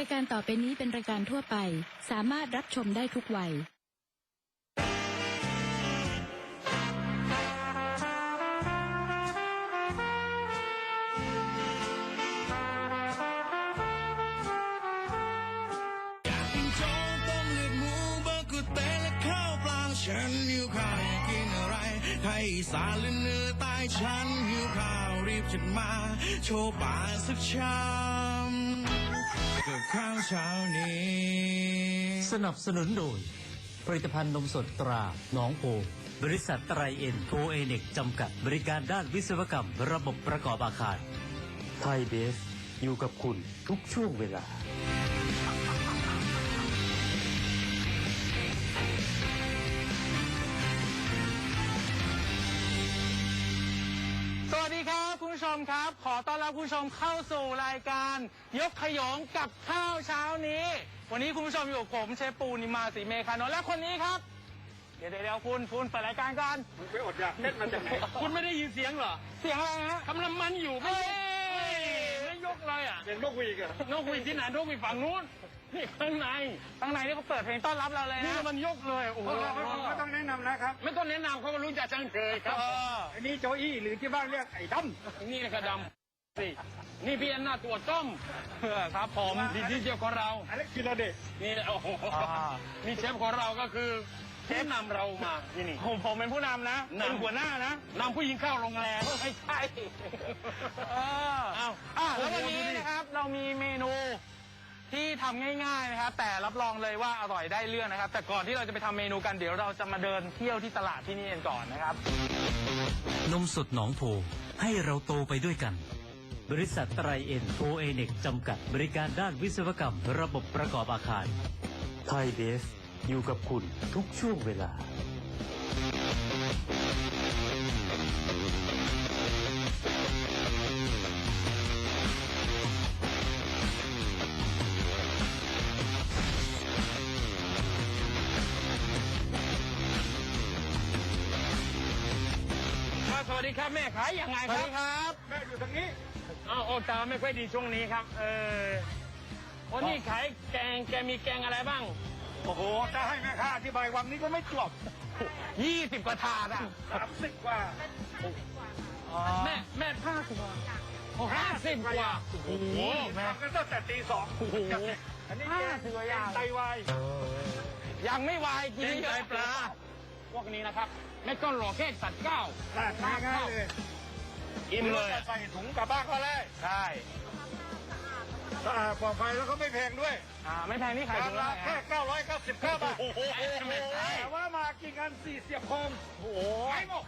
รายการต่อไปนี้เป็นรายการทั่วไป สามารถรับชมได้ทุกวัย อยากกินโจ๊กต้มเลือดหมูเบอร์กุเตและข้าวเปลาฉันหิวข้าวอยากกินอะไรไทยอีสานหรือเหนือใต้ฉันหิวข้าวรีบจัดมา โชว์ป่าสักชาม กับข้าวเช้านี้ สนับสนุนโดย ผลิตภัณฑ์นมสดตราหนองโพบริษัทไตรเอ็นโทเอเน็กจำกัด บริการด้านวิศวกรรม ระบบประกอบอาคาร ไทยเบฟอยู่กับคุณทุกช่วงเวลา สวัสดีครับ ผู้ชมครับ ขอต้อนรับคุณผู้ชมเข้าสู่รายการ ยกขยงกับข้าวเช้านี้ วันนี้คุณผู้ชมอยู่กับผมเชฟปูนิมาสีเมคานนท์และคนนี้ครับ เดี๋ยวเดี๋ยวเดี๋ยวคุณคุณเปิดรายการก่อนไปอดอยากเล่นมาจากไหนคุณไม่ได้ยินเสียงเหรอเสียงอะไรฮะกำลังมันอยู่ไม่ไม่ยกเลยอะเสียงนกหวีดอะนกหวีดที่ไหนนกหวีดฝั่งนู้น นี่ข้างในข้างในนี่เขาเปิดเพลงต้อนรับเราเลยนะนี่มันยกเลยโอ้โหก็ต้องแนะนำนะครับไม่ต้องแนะนำเขาก็รู้จักจังเคยครับอันนี้โจอี้หรือที่บ้านเรียกไอ้ดนี่นะกระดำสินี่พี่แอนนาตัวต้มครับผมดีที่เดียวของเราำอันนี้คือระเดชนี่โอ้โหนี่เชฟของเราก็คือเชฟนำเรามาที่นี่ ผมผมเป็นผู้นำนะเป็นหัวหน้านะนำผู้หญิงเข้าโรงแรมไม่ใช่อ้าวอะแล้ววันนี้นะครับเรามีเมนู ที่ทำง่ายๆนะครับแต่รับรองเลยว่าอร่อยได้เรื่องนะครับ แต่ก่อนที่เราจะไปทำเมนูกันเดี๋ยวเราจะมาเดินเที่ยวที่ตลาดที่นี่กันก่อนนะครับ นมสดหนองโพให้เราโตไปด้วยกัน บริษัทไตรเอ็นโทเอเน็กจำกัด บริการด้านวิศวกรรม ระบบประกอบอาคาร ไทยเบฟอยู่กับคุณทุกช่วงเวลา ดีครับแม่ขายยังไงครับครับแม่อยู่ทางนี้อ้าวโอตาไม่ค่อยดีช่วงนี้ครับ เออโอ้นี่ขายแกงแกมีแกงอะไรบ้างโอ้โหจะให้แม่ค้าอธิบายวังนี้ก็ไม่จบยี่สิบกว่าถาดอะสามสิบกว่าแม่แม่ห้าสิบกว่าห้าสิบกว่าโอ้โหแม่ทำกันตั้งแต่ตีสองโอ้โหอันนี้ห้าแกสิบกว่าอย่างไตวายยังไม่วายกินเยอะปลา พวกนี้นะครับแม่ก้อนหล่อเค้กสัตว์เก้าราดง่ายง่ายๆเลยอิ่มเลยใส่ถุงกลับบ้านก็ได้ใช่สะอาดปลอดภัยแล้วก็ไม่แพงด้วย อ่า ไม่แพงนี่ขายราถุงละคาเท่าไหร่แค่ฮะ999 บาท โอ้โหแต่ว่ามากินกันสี่เสียบคมโอ้โหไม่หมด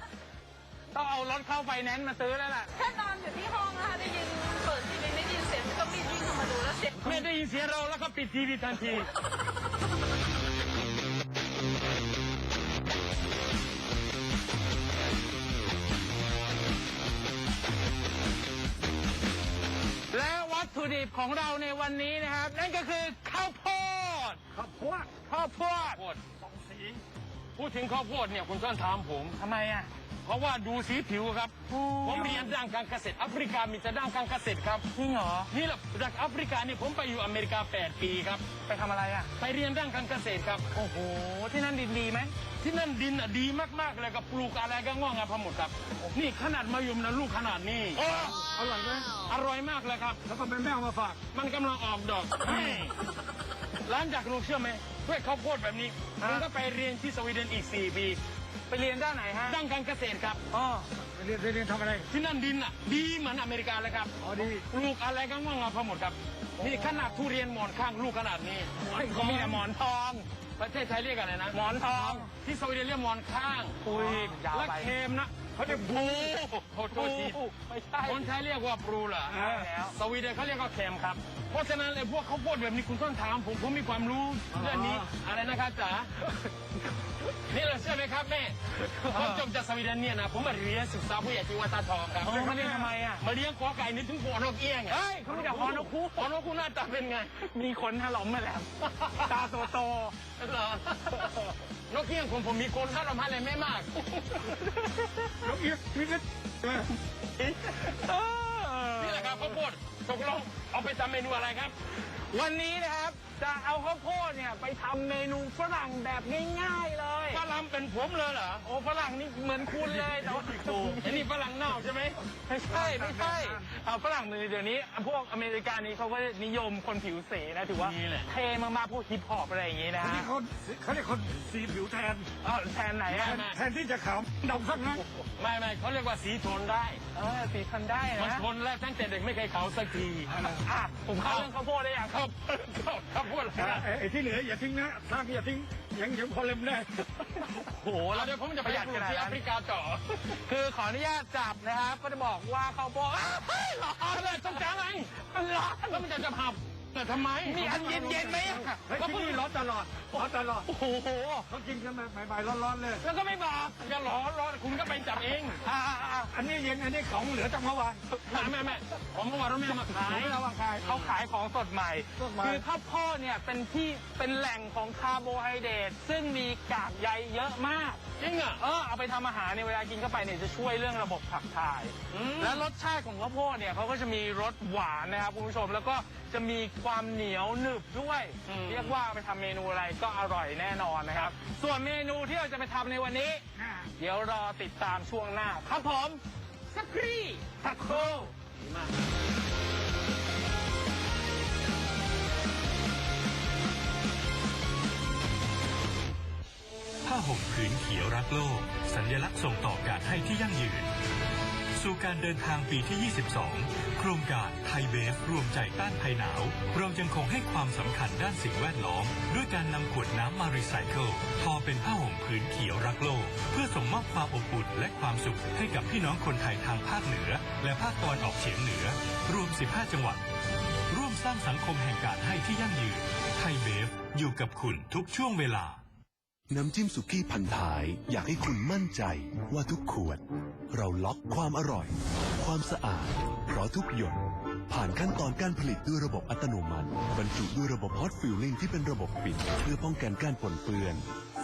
ต้องเอารถเข้าไฟแนนซ์มาซื้อแล้วล่ะแค่นอนอยู่ที่ห้องนะคะได้ยินเปิดทีวีไม่ได้ยินเสียงก็รีบวิ่งเข้ามาดูแล้วเสียงไม่ได้ยินเสียงเราแล้วก็ปิดทีวีทันที ถุดิบของเราในวันนี้นะครับ นั่นก็คือข้าวโพดข้าวโพดข้าวโพดสองสี พูดถึงข้าวโพดเนี่ยคุณต้องถามผม ทำไมอะเพ ราะว่าดูสีผิวครับ ผมเรียนด้านการเกษตรแอฟริกามีแต่ด้านการเกษตรครับจริงเหรอ นี่แหละจากแอฟริกานี่ผมไปอยู่อเมริกา 8 ปีครับ ไปทำอะไรอะ ไปเรียนด้านการเกษตรครับ โอ้โห ที่นั่นดินดีไหม ที่นั่นดินอะดีมากๆเลยกับปลูกอะไรก็งอกงามพอหมดครับ นี่ขนาดมะยมนะลูกขนาดนี้ อร่อยไหมอร่อยมากเลยครับ แล้วก็เป็นแม่เอามาฝาก มันกำลังออกดอกนี่ร้านจากรู้เชื่อไหมด้วยข้าวโพดแบบนี้คุณก็ไปเรียนที่สวีเดนอีก 4 ปี ไปเรียนด้านไหนฮะด้านการเกษตรครับอ๋อไปเรียนไปเรียนทำอะไร ที่นั่นดินอะดีเหมือนอเมริกาเลยครับอ๋อดีปลูกอะไรก็งอกงามพอหมดครับนี่ขนาดทุเรียนหมอนข้างลูกขนาดนี้เขามีแต่หมอนทอง ประเทศไทยเรียกอะไรนะหมอนทองที่สวีเดนเรียกหมอนข้างปุยและเค็มนะ เขาเรียกบลูโทษโทษทีไม่ใช่คนไทยเรียกว่าบลูเหรอสวีเดนเขาเรียกว่าเค็มครับ เพราะฉะนั้นไอ้พวกข้าวโพดแบบนี้คุณต้องถามผมผมมีความรู้เรื่องนี้อะไรนะครับจ๋านี่เราเชื่อไหมครับแม่ผมจบจากสวีเดนเนี่ยนะผมมาเรียนศึกษาผู้ใหญ่ที่วัดตาทองครับมาเรียนทำไมอะมาเลี้ยงกอไก่นึกถึงหัวนกเอี้ยงเฮ้ยเขาไม่ได้หัวนกคู่หัวนกคู่หน้าตาเป็นไง มีขนถลอมมาแล้วตาโตโตเหรอนกเอี้ยงผมผมมีขนถลอมอะไรไม่มากนกเอี้ยงนี่ก็นี่แหละครับข้าวโพดตกลงเอาไปทำเมนูอะไรครับ วันนี้นะครับจะเอาข้าวโพดเนี่ยไปทำเมนูฝรั่งแบบง่ายๆเลยฝรั่ง เป็นผมเลยเหรอ โอ้ฝรั่งนี่เหมือนคุณเลยแต่ว่าไอ้นี่ฝรั่งเน่าใช่ไหมไม่ใช่ไม่ใช่เอาฝรั่งเดี๋ยวนี้ พวกอเมริกานี้เขาก็นิยมคนผิวสีนะถือว่านี่แหละเท่มากๆพวกฮิปฮอปอะไรอย่างงี้นะอันฮะนี้เขาเขาเรียกคนสีผิวแทนอ้าวแทนไหนอะแทนที่จะขาวดำสักนะไม่ไม่เขาเรียกว่าสีทนได้เออสีทันได้มันนะทนแล้วตั้งแต่เด็กไม่เคยเขาสักทีอะผมเข้าเรื่องข้าวโพดได้ยังครับครับครับพู ดอะไรแต่นะไอ้ไอ้ที่เหลืออย่าทิ้งนะสร้างอย่าทิ้งยังยังพอเล็มได้โอ้โหแล้แล้ววเดี๋ยวผมจะไปประหยัดปลูขกนาดที่แอนั้นฟริกาต่อคือขออนุญาตจับนะครับ ก็จะบอกว่าข้าวโพดอ้าวเฮ้ยร้อนอะไรต้องจ้างไงมันร้อนแล้วมันจะจะผับ แต่ทำไมมีอันเย็นๆไหมอะเฮ้ยที่นี่ร้อนตลอดร้อนตลอด โอ้โหเขากินกันแบบใหม่ๆร้อนๆเลย แล้วก็ไม่บอกจะร้อนร้อนคุณก็ไปจับเองอ่าอ่าอ่าอันนี้เย็นอันนี้ของเหลือจากเมื่อวานแม่แม่แม่ผมเมื่อวานเราไม่ได้มาขายไม่เอามาขายเขาขายของสดใหม่สดใหม่ คือข้าวโพดเนี่ยเป็นที่เป็นแหล่งของคาร์โบไฮเดรตซึ่งมีกากใยเยอะมากจริงอะเออเอาไปทำอาหารในยเวลากินเข้าไปเนี่ยจะช่วยเรื่องระบบขับถ่ายอืมและรสชาติของข้าวโพดเนี่ยเขาก็จะมีรสหวานนะครับคุณผู้ชมแล้วก็จะมีความเหนียวหนึบด้วยเรียกว่าไปทำเมนูอะไรก็อร่อยแน่นอนนะครับ ส่วนเมนูที่เราจะไปทำในวันนี้ เดี๋ยวรอติดตามช่วงหน้าครับผมสักครี่สักครู่ผ้าห่มผืนเขียวรักโลก สัญลักษณ์ส่งต่อการให้ที่ยั่งยืน สู่การเดินทางปีที่ 22 โครงการไทยเบฟรวมใจต้านภัยหนาว เรายังคงให้ความสำคัญด้านสิ่งแวดล้อม ด้วยการนำขวดน้ำมารีไซเคิลทอเป็นผ้าห่มผืนเขียวรักโลก เพื่อส่งมอบความอบอุ่นและความสุขให้กับพี่น้องคนไทยทางภาคเหนือ และภาคตะวันออกเฉียงเหนือ รวม 15 จังหวัด ร่วมสร้างสังคมแห่งการให้ที่ยั่งยืนไทยเบฟอยู่กับคุณทุกช่วงเวลา น้ำจิ้มสุกี้พันท้ายอยากให้คุณมั่นใจว่าทุกขวด เราล็อกความอร่อย ความสะอาด เพราะทุกหยด ผ่านขั้นตอนการผลิตด้วยระบบอัตโนมัติ บรรจุด้วยระบบฮอตฟิลลิ่งที่เป็นระบบปิด เพื่อป้องกันการปนเปื้อน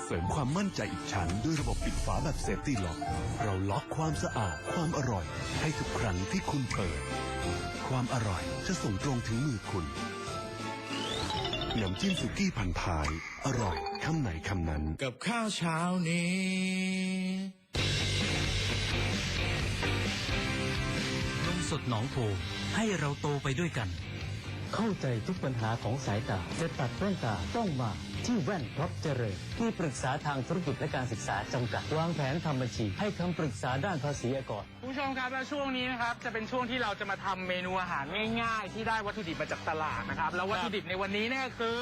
เสริมความมั่นใจอีกชั้นด้วยระบบปิดฝาแบบเซฟตี้ล็อก เราล็อกความสะอาด ความอร่อย ให้ทุกครั้งที่คุณเปิด ความอร่อยจะส่งตรงถึงมือคุณ น้ำจิ้มสุกี้พันท้าย อร่อยคำไหนคำนั้น กับข้าวเช้านี้ นมสดหนองโพให้เราโตไปด้วยกัน เข้าใจทุกปัญหาของสายตาจะตัดแว่นตาต้องมา ที่แว่นท็อปเจริญที่ปรึกษาทางธุรกิจและการศึกษาจำกัดวางแผนทำบัญชี ให้คำปรึกษาด้านภาษีอากรคุณผู้ชมครับและช่วงนี้นะครับจะเป็นช่วงที่เราจะมาทำเมนูอาหารง่ายๆ ที่ได้วัตถุดิบมาจากตลาดนะครับแล้ววัตถุดิบในวันนี้เนี่ยคือ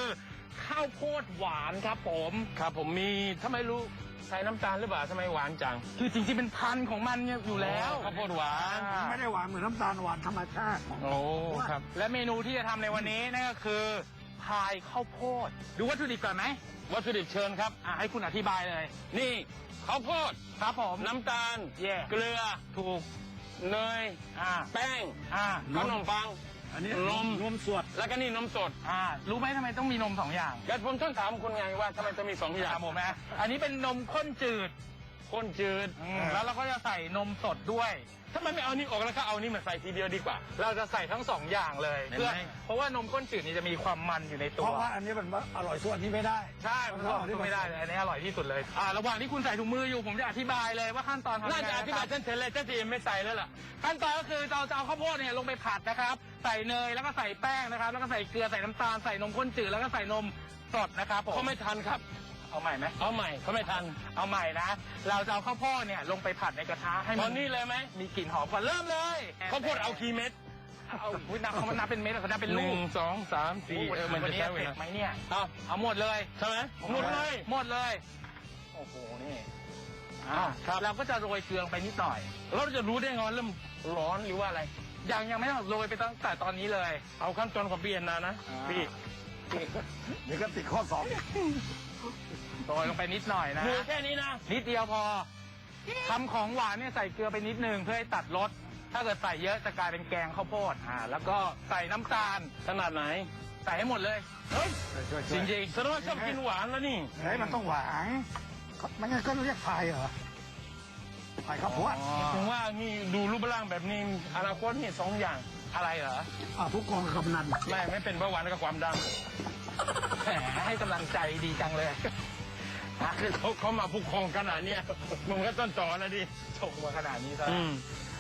ข้าวโพดหวานครับผมครับผมมีถ้าไม่รู้ใส่น้ำตาลหรือเปล่าทำไมหวานจัง คือจริงๆเป็นพันธุ์ของมันเนี่ยอยู่แล้วข้าวโพดหวานอ่าไม่ได้หวานเหมือนน้ำตาลหวานธรรมชาติโอ้ครับ และเมนูที่จะทำในวันนี้นั่นก็คือ พายข้าวโพด ดูวัตถุดิบก่อนไหมวัตถุดิบเชิญครับ อะให้คุณอธิบายเลย นี่ข้าวโพดครับผม น้ำตาลแย่เกลือ ถูก เนย อ่า แป้งอ่า ขนมปัง อันนี้นม นมสดแล้วก็นี่นมสดอ่า รู้ไหมทำไมต้องมีนมสองอย่างแล้วผมต้องถามคุณไงว่าทำไมต้องมีสองอย่างครับผมนะ อันนี้เป็นนมข้นจืด ข้นจืด อืม แล้วเราก็จะใส่นมสดด้วย ทำไมไม่เอานี่ออกแล้วก็เอานี่มาใส่ทีเดียวดีกว่า เราจะใส่ทั้งสองอย่างเลยเห็นไหมเพื่อเพราะว่านมข้นจืดนี่จะมีความมันอยู่ในตัเพว ราะว่าอันนี้มันอร่อยส่วนนี้ไม่ได้ใช่มันก็ไม่ได้เลยอันนี้อร่อยที่สุดเลยอ่าระหว่างที่คุณใส่ถุงมืออยู่ผมจะอธิบายเลยว่าขั้นตอนทำยังไงน่าจะอธิบายนะครับฉันเสร็จเลยฉันจะไม่ใส่แล้วล่ะขั้นตอนก็คือเราจะเอาข้าวโพดเนี่ยลงไปผัดนะครับ ใส่เนยแล้วก็ใส่แป้งนะครับ แล้วก็ใส่เกลือใส่น้ำตาลใส่นมข้นจืดแล้วก็ใส่นมสดนะครับผมเขาไม่ทันครับ เอาใหม่ไหมเอาใหม่เขาไม่ทันเอาใหม่นะ เราจะเอาข้าวโพดเนี่ยลงไปผัดในกระทะให้ตมัอนนี้เลยไหมมีกลิ่นหอมก่อนเริ่มเลยข้าวโพดเอากี่เม็ดเอาอุ๊ยนับเขามันนับเป็นเม็ดหรือเขานับเป็นหลูนึ่กงสองสามสี่เออมันจะนี้ใช้เวเสร็จลาไหมเนี่ยเอาเอาหมดเลย ใช่ไหมหมดเลย หมดเลย โอ้โห นี่อ้าวครับ เราก็จะโรยเกลือไปนิดหน่อย เราจะรู้ได้ไงว่าเริ่มร้อนหรือว่าอะไร ยังยังไม่ต้องโรยไปตั้งแต่ตอนนี้เลย เอาขั้นตอนของพี่แอนนานะพี่ เดี๋ยวก็ติดข้อสอบ โรยลงไปนิดหน่อยนะมือแค่นี้นะ นิดเดียวพอทำของหวานเนี่ยใส่เกลือไปนิดนึงเพื่อให้ตัดรส ถ้าเกิดใส่เยอะจะกลายเป็นแกงข้าวโพดอ่าแล้วก็ใส่น้ำตาล ขนาดไหน ใส่ให้หมดเลย เฮ้ยช่วยๆจริงๆแสดงว่าชอบกินหวานแล้วนี่เฮ้ยมันต้องหวานมันงั้นก็เรียกพายเหรอพายข้าวโพดถึงว่านี่ดูรูปร่างแบบนี้อนาคตนี่สองอย่าง อะไรเหรอ อ่าผู้กองกำนัน ไม่ไม่เป็นเบาหวานกับความดันแหมให้กำลังใจดีจังเลย คือเขาเขามาผู้ครองขนาดเนี้ยมึงก็ต้นต่อนะดิชงมาขนาดนี้ซะอืม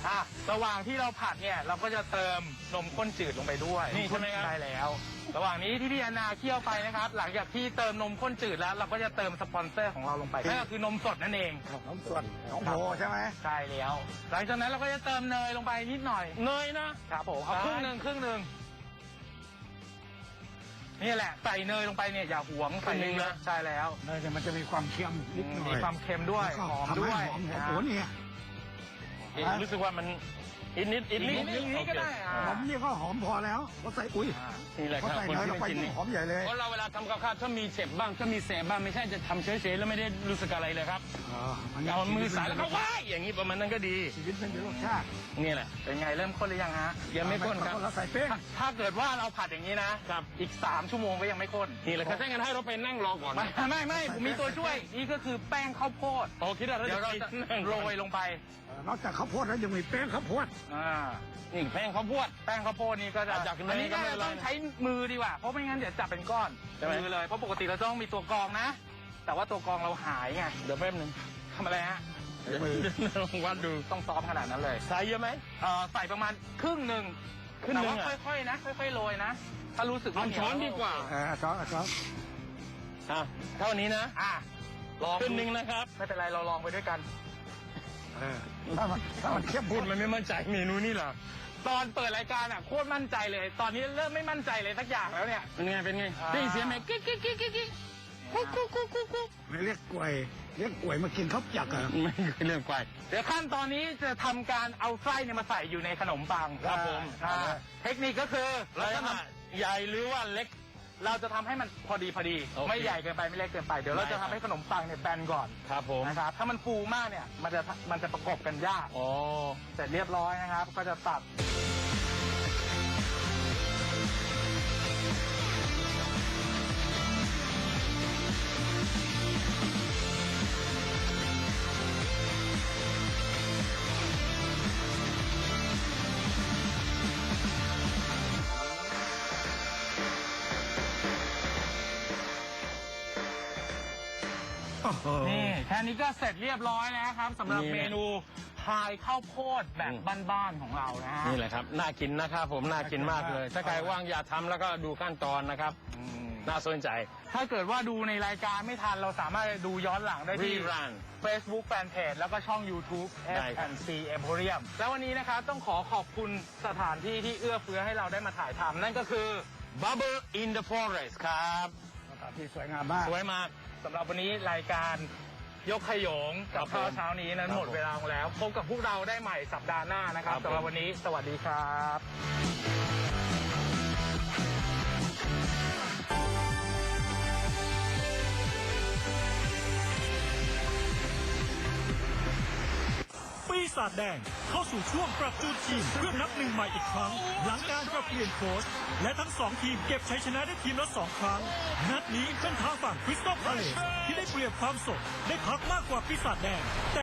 อะระหว่างที่เราผัดเนี่ยเราก็จะเติมนมข้นจืดลงไปด้วยนี่ใช่ไหมครับได้แล้ว ระหว่างนี้ที่พี่แอนนาเคี่ยวไปนะครับ หลังจากที่เติมนมข้นจืดแล้ว เราก็จะเติมสปอนเซอร์ของเราลงไปนั่นก็คือนมสดนั่นเองน้องส่วนน้องโพใช่ไหมใช่แล้ว หลังจากนั้นเราก็จะเติมเนยลงไปนิดหน่อยเนยนะครับผมเอาครึ่งหนึ่งครึ่งหนึ่ง นี่แหละใส่เนยลงไปเนี่ยอย่าหวงใส่ครึ่งหนึ่งเยอะนะๆใช่แล้ว เนยเนี่ยมันจะมีความเค็มนิดหน่อยมีความเค็มด้วยแล้วก็หอมทำด้ให้วยหอมนะโอ้โหเนี่ย เอ๊ะรู้สึกว่ามันอีกนิดอีกนิดอีกนิดอีกนิดก็ได้อะ หอมนี่ก็หอมพอแล้วก็ใส่อุ้ยอ่านี่แหละคเขารับใส่คนเนยที่ลงไม่ไปกินยิ่งนี่หอมใหญ่เลยเพราะเราเวลาทำกับข้าวถ้ามีเจ็บบ้างถ้ามีแสบบ้างไม่ใช่จะทำเฉยๆแล้วไม่ได้รู้สึกอะไรเลยครับอ๋อมันเอามือสายแล้วก็ว้ายอย่างนี้ประมาณนั้นก็ดี ชีวิตมันมีรสชาตินี่แหละเป็นไงเริ่มข้นหรือยังฮะยังไม่ข้นครับเราใส่แป้งถ้าถ้าเกิดว่าเราผัดอย่างนี้นะครับ อีก 3 ชั่วโมงก็ยังไม่ข้นนี่แหละครับถ้างั้นให้เราไปนั่งรอก่อนไม่ไม่ไม่ผมมีตัวช่วย นี่ก็คือแป้งข้าวโพดโอ้คิดว่าเราเดี๋ยวเราจะจะนั่งโรยลงไปเออ นอกจากข้าวโพดแล้วยังมีแป้งข้าวโพดอ่านี่แป้งข้าวโพดแป้งข้าวโพดนี่ก็จะจากเนยอันนี้ก็ก็ไม่เป็นไรต้องใช้มือดีกว่าเพราะไม่งั้นเดี๋ยวจับเป็นก้อนใช่ไหม มือเลยเพราะปกติเราต้องมีตัวกรองนะ แต่ว่าตัวกรองเราหายไงเดี๋ยวแป๊บนึงทำอะไรฮะเดี๋ยวลองวัดดูต้องซ้อมขนาดนั้นเลยใส่เยอะไหม เอ่อใส่ประมาณครึ่งหนึ่งครึ่งหนึ่แต่งว่าอะค่อยๆนะ ค่อยๆโรยนะ ถ้ารู้สึกว่าเอาช้อนดีกว่าเออช้อนช้อนอะเท่านี้นะอะลองขึ้นดูหนึ่งนะครับ ไม่เป็นไรเราลองไปด้วยกัน เออถ้ามันถ้ามันเข้มพูข้ดนมันไม่มั่นใจเมนูนี่เหรอตอนเปิดรายการอะโคตรมั่นใจเลย ตอนนี้เริ่มไม่มั่นใจเลยสักอย่างแล้วเนี่ยเป็นไงเป็นไงอ่าได้ยินเสียงไหมกิ๊กกิ๊กกิ๊กกิ๊กกิ๊กกุ๊กกุ๊กกุ๊กกุ๊กกุ๊กไม่เรียกกล้วยเรียกกล้วยมากินข้าวจักรอะไม่เคยเรื่องควายเดี๋ยวขั้นตอนนี้จะทำการเอาไส้เนี่ยมาใส่อยู่ในขนมปังครับผมอ่าเทคนิคก็คือลักเราษจะณะทใหญ่หรือว่าเล็กำ เราจะทำให้มันพอดีพอดี โอเคไม่ใหญ่เกินไปไม่เล็กเกินไป เดี๋ยวเราได้จะครัทำบ ให้ขนมปังเนี่ยแบนก่อนครับผมนะครับ ถ้ามันฟูมากเนี่ย มันจะมันจะประกบกันยาก อ๋อ เสร็จเรียบร้อยนะครับ ก็จะตัด นี่แค่นี้ก็เสร็จเรียบร้อยแล้วครับสำหรับนี่นะเมนูพายข้าวโพดแบบอืมบ้านๆของเรานะฮะ นี่แหละครับ น่ากินนะครับผม น่ากินมากเลย ถ้าใครว่างอย่าทำแล้วก็ดูขั้นตอนนะครับ น่าสนใจ ถ้าเกิดว่าดูในรายการไม่ทันเราสามารถดูย้อนหลังได้ที่ Rerun Facebook Fanpage แล้วก็ช่อง YouTube ได้ F ครับ C Emporium แล้ววันนี้นะครับต้องขอขอบคุณสถานที่ที่เอื้อเฟื้อให้เราได้มาถ่ายทำนั่นก็คือ Bubble in the Forest ครับสถานที่สวยงามมาก สวยมาก สำหรับวันนี้รายการยกขยงกับครับข้าวผมเช้านี้นั้นครับหมดเวลาลงแล้ว พบกับพวกเราได้ใหม่สัปดาห์หน้านะครับครับผม สำหรับวันนี้สวัสดีครับ ปีศาจแดงเข้าสู่ช่วงปรับจูนทีมเพื่อนับหนึ่งใหม่อีกครั้ง หลังการปรับเปลี่ยนโค้ชและทั้งสองทีมเก็บชัยชนะได้ทีมละสองครั้ง นัดนี้เป็นทางฝั่งคริสตัลพาเลสที่ได้เปรียบความสดได้พักมากกว่าปีศาจแดง